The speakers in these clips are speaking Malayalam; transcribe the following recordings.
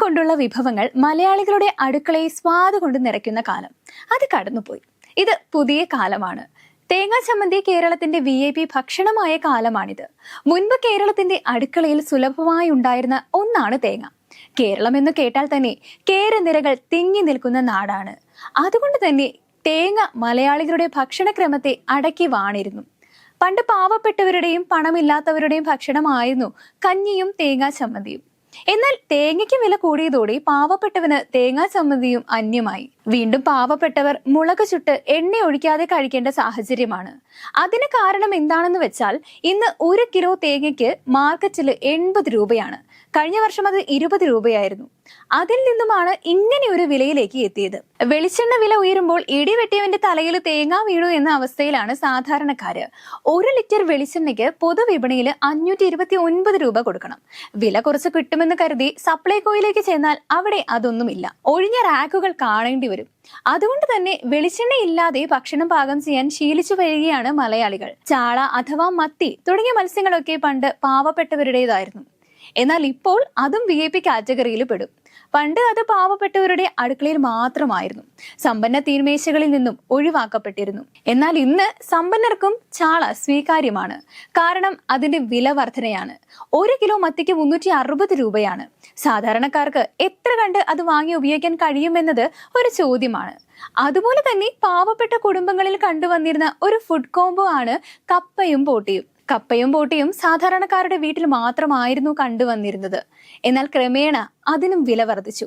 കൊണ്ടുള്ള വിഭവങ്ങൾ മലയാളികളുടെ അടുക്കളയെ സ്വാദ് കൊണ്ട് നിറയ്ക്കുന്ന കാലം. അത് കടന്നുപോയി. ഇത് പുതിയ കാലമാണ്. തേങ്ങാ ചമ്മന്തി കേരളത്തിന്റെ വി ഐ പി ഭക്ഷണമായ കാലമാണിത്. മുൻപ് കേരളത്തിന്റെ അടുക്കളയിൽ സുലഭമായി ഉണ്ടായിരുന്ന ഒന്നാണ് തേങ്ങ. കേരളം എന്ന് കേട്ടാൽ തന്നെ കേരനിരകൾ തിങ്ങി നിൽക്കുന്ന നാടാണ്. അതുകൊണ്ട് തന്നെ തേങ്ങ മലയാളികളുടെ ഭക്ഷണക്രമത്തെ അടക്കി വാണിരുന്നു. പണ്ട് പാവപ്പെട്ടവരുടെയും പണമില്ലാത്തവരുടെയും ഭക്ഷണമായിരുന്നു കഞ്ഞിയും തേങ്ങാ ചമ്മന്തിയും. എന്നാൽ തേങ്ങയ്ക്ക് വില കൂടിയതോടെ പാവപ്പെട്ടവന് തേങ്ങാ സമ്മതിയും അന്യമായി. വീണ്ടും പാവപ്പെട്ടവർ മുളക് ചുട്ട് എണ്ണ ഒഴിക്കാതെ കഴിക്കേണ്ട സാഹചര്യമാണ്. അതിന് കാരണം എന്താണെന്ന് വെച്ചാൽ ഇന്ന് ഒരു കിലോ തേങ്ങയ്ക്ക് മാർക്കറ്റിൽ എൺപത് രൂപയാണ്. കഴിഞ്ഞ വർഷം അത് ഇരുപത് രൂപയായിരുന്നു. അതിൽ നിന്നുമാണ് ഇങ്ങനെ ഒരു വിലയിലേക്ക് എത്തിയത്. വെളിച്ചെണ്ണ വില ഉയരുമ്പോൾ ഇടിവെട്ടിയവന്റെ തലയിൽ തേങ്ങ വീണു എന്ന അവസ്ഥയിലാണ് സാധാരണക്കാര്. ഒരു ലിറ്റർ വെളിച്ചെണ്ണയ്ക്ക് പൊതുവിപണിയിൽ അഞ്ഞൂറ്റി ഇരുപത്തി ഒൻപത് രൂപ കൊടുക്കണം. വില കുറച്ച് കിട്ടുമെന്ന് കരുതി സപ്ലൈകോയിലേക്ക് ചെന്നാൽ അവിടെ അതൊന്നുമില്ല. ഒഴിഞ്ഞ റാക്കുകൾ കാണേണ്ടി വരും. അതുകൊണ്ട് തന്നെ വെളിച്ചെണ്ണ ഇല്ലാതെ ഭക്ഷണം പാകം ചെയ്യാൻ ശീലിച്ചു വരികയാണ് മലയാളികൾ. ചാള അഥവാ മത്തി തുടങ്ങിയ മത്സ്യങ്ങളൊക്കെ പണ്ട് പാവപ്പെട്ടവരുടേതായിരുന്നു. എന്നാൽ ഇപ്പോൾ അതും വി ഐ പി കാറ്റഗറിയിൽ പെടും. പണ്ട് അത് പാവപ്പെട്ടവരുടെ അടുക്കളയിൽ മാത്രമായിരുന്നു. സമ്പന്ന തീന്മേശകളിൽ നിന്നും ഒഴിവാക്കപ്പെട്ടിരുന്നു. എന്നാൽ ഇന്ന് സമ്പന്നർക്കും ചാള സ്വീകാര്യമാണ്. കാരണം അതിന്റെ വില വർധനയാണ്. ഒരു കിലോ മത്തിക്ക് മുന്നൂറ്റി അറുപത് രൂപയാണ്. സാധാരണക്കാർക്ക് എത്ര കണ്ട് അത് വാങ്ങി ഉപയോഗിക്കാൻ കഴിയുമെന്നത് ഒരു ചോദ്യമാണ്. അതുപോലെ തന്നെ പാവപ്പെട്ട കുടുംബങ്ങളിൽ കണ്ടുവന്നിരുന്ന ഒരു ഫുഡ് കോംബോ ആണ് കപ്പയും പോട്ടിയും. കപ്പയും ബോട്ടിയും സാധാരണക്കാരുടെ വീട്ടിൽ മാത്രമായിരുന്നു കണ്ടുവന്നിരുന്നത്. എന്നാൽ ക്രമേണ അതിനും വില വർദ്ധിച്ചു.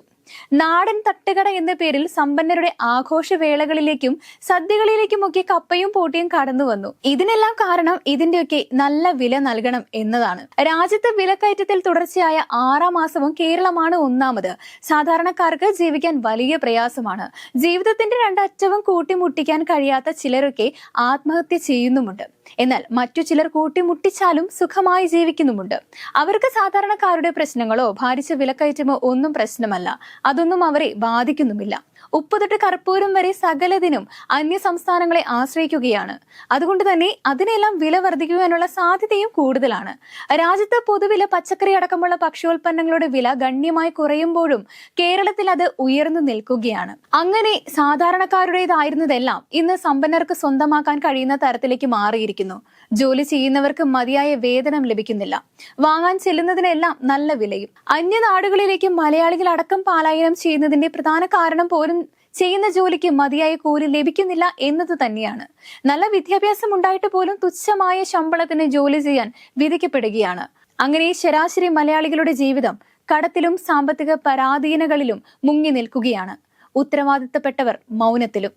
നാടൻ തട്ടുകട എന്ന പേരിൽ സമ്പന്നരുടെ ആഘോഷവേളകളിലേക്കും സദ്യകളിലേക്കുമൊക്കെ കപ്പയും പോട്ടിയും കടന്നു വന്നു. ഇതിനെല്ലാം കാരണം ഇതിന്റെയൊക്കെ നല്ല വില നൽകണം എന്നതാണ്. രാജ്യത്ത് വിലക്കയറ്റത്തിൽ തുടർച്ചയായ ആറാം മാസവും കേരളമാണ് ഒന്നാമത്. സാധാരണക്കാർക്ക് ജീവിക്കാൻ വലിയ പ്രയാസമാണ്. ജീവിതത്തിന്റെ രണ്ടറ്റവും കൂട്ടിമുട്ടിക്കാൻ കഴിയാത്ത ചിലരൊക്കെ ആത്മഹത്യ ചെയ്യുന്നുമുണ്ട്. എന്നാൽ മറ്റു ചിലർ കൂട്ടിമുട്ടിച്ചാലും സുഖമായി ജീവിക്കുന്നുമുണ്ട്. അവർക്ക് സാധാരണക്കാരുടെ പ്രശ്നങ്ങളോ ഭാരിച്ച വിലക്കയറ്റമോ ഒന്നും പ്രശ്നമല്ല. അതൊന്നും അവരെ ബാധിക്കുന്നുമില്ല. ഉപ്പ് തൊട്ട് കർപ്പൂരം വരെ സകലതിനും അന്യ സംസ്ഥാനങ്ങളെ ആശ്രയിക്കുകയാണ്. അതുകൊണ്ട് തന്നെ അതിനെല്ലാം വില വർദ്ധിക്കുവാനുള്ള സാധ്യതയും കൂടുതലാണ്. രാജ്യത്ത് പൊതുവില പച്ചക്കറി അടക്കമുള്ള ഭക്ഷ്യോൽപ്പന്നങ്ങളുടെ വില ഗണ്യമായി കുറയുമ്പോഴും കേരളത്തിൽ അത് ഉയർന്നു നിൽക്കുകയാണ്. അങ്ങനെ സാധാരണക്കാരുടേതായിരുന്നതെല്ലാം ഇന്ന് സമ്പന്നർക്ക് സ്വന്തമാക്കാൻ കഴിയുന്ന തരത്തിലേക്ക് മാറിയിരിക്കുന്നു. ജോലി ചെയ്യുന്നവർക്ക് മതിയായ വേതനം ലഭിക്കുന്നില്ല. വാങ്ങാൻ ചെല്ലുന്നതിനെല്ലാം നല്ല വിലയും. അന്യനാടുകളിലേക്ക് മലയാളികൾ അടക്കം പാലായനം ചെയ്യുന്നതിന്റെ പ്രധാന കാരണം പോലും ചെയ്യുന്ന ജോലിക്ക് മതിയായ കൂലി ലഭിക്കുന്നില്ല എന്നത് തന്നെയാണ്. നല്ല വിദ്യാഭ്യാസം ഉണ്ടായിട്ട് പോലും തുച്ഛമായ ശമ്പളത്തിന് ജോലി ചെയ്യാൻ വിധിക്കപ്പെടുകയാണ്. അങ്ങനെ ശരാശരി മലയാളികളുടെ ജീവിതം കടത്തിലും സാമ്പത്തിക പരാധീനകളിലും മുങ്ങി നിൽക്കുകയാണ്. ഉത്തരവാദിത്തപ്പെട്ടവർ മൗനത്തിലും.